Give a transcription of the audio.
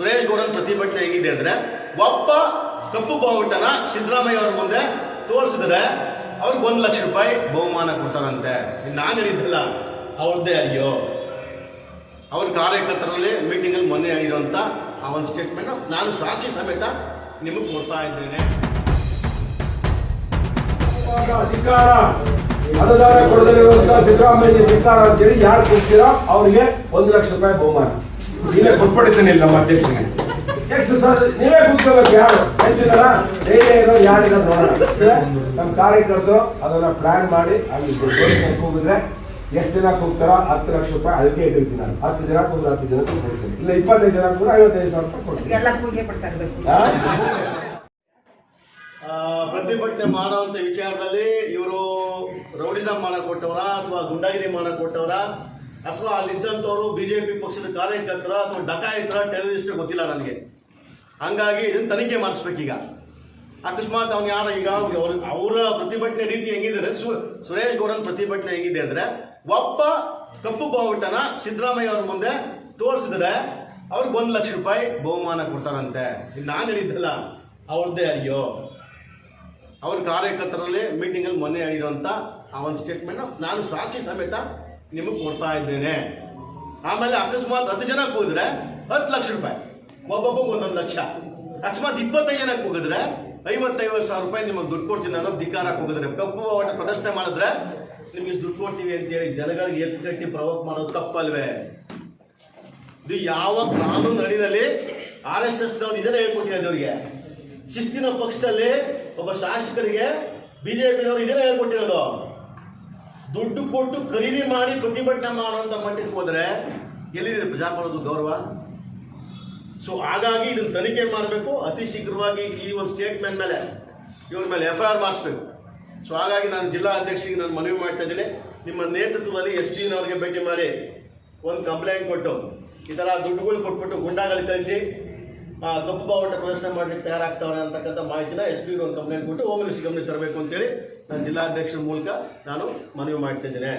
ಸುರೇಶ್ ಗೌಡನ ಪ್ರತಿಭಟನೆ ಹೇಗಿದೆ ಅಂದ್ರೆ ಒಬ್ಬ ಕಪ್ಪು ಬಾವುಟನ ಸಿದ್ದರಾಮಯ್ಯ ಅವ್ರ ಮುಂದೆ ತೋರಿಸಿದ್ರೆ ಅವ್ರಿಗೆ ಒಂದು ಲಕ್ಷ ರೂಪಾಯಿ ಬಹುಮಾನ ಕೊಡ್ತಾರಂತೆ. ನಾನು ಹೇಳಿದ್ದಿಲ್ಲ ಅವ್ರದ್ದೇ ಅಯ್ಯೋ ಅವ್ರ ಕಾರ್ಯಕರ್ತರಲ್ಲಿ ಮೀಟಿಂಗಲ್ಲಿ ಮೊನ್ನೆ ಹೇಳಿರುವಂತ ಆ ಒಂದು ಸ್ಟೇಟ್ಮೆಂಟ್ ನಾನು ಸಾಕ್ಷಿ ಸಮೇತ ನಿಮಗೆ ಕೊಡ್ತಾ ಇದ್ದೇನೆ. ಅಧಿಕಾರ ಮತದಾರ ಕೊಡದಿರುವಂತ ಸಿದ್ದರಾಮಯ್ಯ ಧಿಕ್ಕಾರ ಅಂತೇಳಿ ಯಾರು ಕೊಡ್ತೀರಾ? ಅವ್ರಿಗೆ ಒಂದು ಲಕ್ಷ ರೂಪಾಯಿ ಬಹುಮಾನ. ನೀವೇ ಕೊಟ್ಬಿಡ್ತೀನಿ ನಮ್ಮ ಅಧ್ಯಕ್ಷನಿಗೆ. ನೀವೇ ಕೂತ್ಕೋಬೇಕು ಯಾರು? ಹೇಳ್ತೀನಲ್ಲ ಧೈರ್ಯ ಇರೋ ಯಾರಿಲ್ಲ ನೋಡೋಣ ನಮ್ಮ ಕಾರ್ಯಕರ್ತರು ಅದನ್ನ ಪ್ಲಾನ್ ಮಾಡಿ ಅಲ್ಲಿ ಹೋಗಿದ್ರೆ ಕೂಗಿದ್ರೆ ಎಷ್ಟು ಜನ ಕೂಗ್ತಾರ ಹತ್ತು ಲಕ್ಷ ರೂಪಾಯಿ ಅದಕ್ಕೆ ಇಟ್ಟಿರ್ತೀನಿ ನಾನು. ಹತ್ತು ಜನ ಕೂಗ್ರೆ ಹತ್ತು ಜನ ಕೊಡ್ತೀನಿ. ಇಲ್ಲ ಇಪ್ಪತ್ತೈದು ಜನ ಕೂಡ ಐವತ್ತೈದು ಸಾವಿರ ರೂಪಾಯಿ ಕೊಡ್ತೀನಿ. ಪ್ರತಿಭಟನೆ ಮಾಡುವಂತ ವಿಚಾರದಲ್ಲಿ ಇವರು ರೌಡಿಸಮ್ ಮಾಡಕ್ ಕೊಟ್ಟವರ ಅಥವಾ ಗುಂಡಾಗಿರಿ ಮಾಡಕ್ ಕೊಟ್ಟವರ ಅಥವಾ ಅಲ್ಲಿದ್ದಂಥವ್ರು ಬಿಜೆಪಿ ಪಕ್ಷದ ಕಾರ್ಯಕರ್ತರ ಅಥವಾ ಡಕಾಯಿತರ ಟೆರರಿಸ್ಟ್ ಗೊತ್ತಿಲ್ಲ ನನಗೆ. ಹಂಗಾಗಿ ಇದನ್ನು ತನಿಖೆ ಮಾಡಿಸ್ಬೇಕೀಗ. ಅಕಸ್ಮಾತ್ ಅವ್ನು ಯಾರು ಈಗ ಅವ್ರ ಅವರ ಪ್ರತಿಭಟನೆ ರೀತಿ ಹೆಂಗಿದೆ ಸುರೇಶ್ ಗೌಡನ ಪ್ರತಿಭಟನೆ ಹೆಂಗಿದೆ ಅಂದ್ರೆ, ಒಬ್ಬ ಕಪ್ಪು ಬಾವುಟನ ಸಿದ್ದರಾಮಯ್ಯ ಅವ್ರ ಮುಂದೆ ತೋರಿಸಿದ್ರೆ ಅವ್ರಿಗೆ ಒಂದು ಲಕ್ಷ ರೂಪಾಯಿ ಬಹುಮಾನ ಕೊಡ್ತಾರಂತೆ. ನಾನು ಹೇಳಿದ್ದಲ್ಲ ಅವ್ರದ್ದೇ ಅಯ್ಯೋ. ಅವ್ರ ಕಾರ್ಯಕರ್ತರಲ್ಲಿ ಮೀಟಿಂಗಲ್ಲಿ ಮೊನ್ನೆ ಹೇಳಿರುವಂಥ ಆ ಒಂದು ಸ್ಟೇಟ್ಮೆಂಟ್ ನಾನು ಸಾಕ್ಷಿ ಸಮೇತ ನಿಮಗೆ ಕೊಡ್ತಾ ಇದ್ದೇನೆ. ಆಮೇಲೆ ಅಕಸ್ಮಾತ್ ಹತ್ತು ಜನ ಕೂಗಿದ್ರೆ ಹತ್ತು ಲಕ್ಷ ರೂಪಾಯಿ ಒಬ್ಬೊಬ್ಬಗೆ ಒಂದೊಂದು ಲಕ್ಷ. ಅಕಸ್ಮಾತ್ ಇಪ್ಪತ್ತೈದು ಜನ ಹೋಗಿದ್ರೆ ಐವತ್ತೈವತ್ತು ಸಾವಿರ ರೂಪಾಯಿ ನಿಮಗೆ ದುಡ್ಡು ಕೊಡ್ತೀನಿ ಅನ್ನೋ ಧಿಕಾರ ಹೋಗಿದ್ರೆ. ಕಪ್ಪು ಒಟ್ಟು ಪ್ರದರ್ಶನ ಮಾಡಿದ್ರೆ ನಿಮಗೆ ದುಡ್ಡು ಕೊಡ್ತೀವಿ ಅಂತೇಳಿ ಜನಗಳಿಗೆ ಎತ್ತು ಕಟ್ಟಿ ಪ್ರವೋಕ್ ಮಾಡೋದು ತಪ್ಪಲ್ವೇ? ಇದು ಯಾವ ಕಾನೂನು ಅಡಿನಲ್ಲಿ ಆರ್ ಎಸ್ ಎಸ್ ದವ್ರು ಇದನ್ನೇ ಹೇಳ್ಕೊಟ್ಟಿರೋದು ಅವರಿಗೆ ಶಿಸ್ತಿನ ಪಕ್ಷದಲ್ಲಿ ಒಬ್ಬ ಶಾಸಕರಿಗೆ ಬಿಜೆಪಿದವರು ಇದನ್ನೇ ಹೇಳ್ಕೊಟ್ಟಿರೋದು. ದುಡ್ಡು ಕೊಟ್ಟು ಖರೀದಿ ಮಾಡಿ ಪ್ರತಿಭಟನೆ ಮಾಡುವಂತ ಮಟ್ಟಕ್ಕೆ ಹೋದ್ರೆ ಎಲ್ಲಿದೆ ಪ್ರಜಾಪ್ರಭುತ್ವ ಗೌರವ? ಸೊ ಹಾಗಾಗಿ ಇದನ್ನ ತನಿಖೆ ಮಾಡಬೇಕು. ಅತಿ ಶೀಘ್ರವಾಗಿ ಈ ಒಂದು ಸ್ಟೇಟ್ಮೆಂಟ್ ಮೇಲೆ, ಇವ್ರ ಮೇಲೆ ಎಫ್ ಐ ಆರ್ ಮಾಡಿಸ್ಬೇಕು. ಸೊ ಹಾಗಾಗಿ ನಾನು ಜಿಲ್ಲಾ ಅಧ್ಯಕ್ಷರಿಗೆ ನಾನು ಮನವಿ ಮಾಡ್ತಾ ಇದ್ದೀನಿ. ನಿಮ್ಮ ನೇತೃತ್ವದಲ್ಲಿ ಎಸ್ ಡಿನವ್ರಿಗೆ ಭೇಟಿ ಮಾಡಿ ಒಂದು ಕಂಪ್ಲೇಂಟ್ ಕೊಟ್ಟು, ಈ ಥರ ದುಡ್ಡುಗಳು ಕೊಟ್ಬಿಟ್ಟು ಗುಂಡಾಗಳು ಕಳಿಸಿ ಕಪ್ಪು ಬಾವುಟ ಪ್ರದರ್ಶನ ಮಾಡಲಿಕ್ಕೆ ತಯಾರಾಗ್ತಾವೆ ಅಂತಕ್ಕಂಥ ಮಾಹಿತಿನ ಎಸ್ ಪಿಗೆ ಒಂದು ಕಂಪ್ಲೇಂಟ್ ಕೊಟ್ಟು ಹೋಮ್ ಗಮನ ತರಬೇಕು ಅಂತೇಳಿ ನಾನು ಜಿಲ್ಲಾಧ್ಯಕ್ಷರ ಮೂಲಕ ನಾನು ಮನವಿ ಮಾಡ್ತಾ ಇದ್ದೇನೆ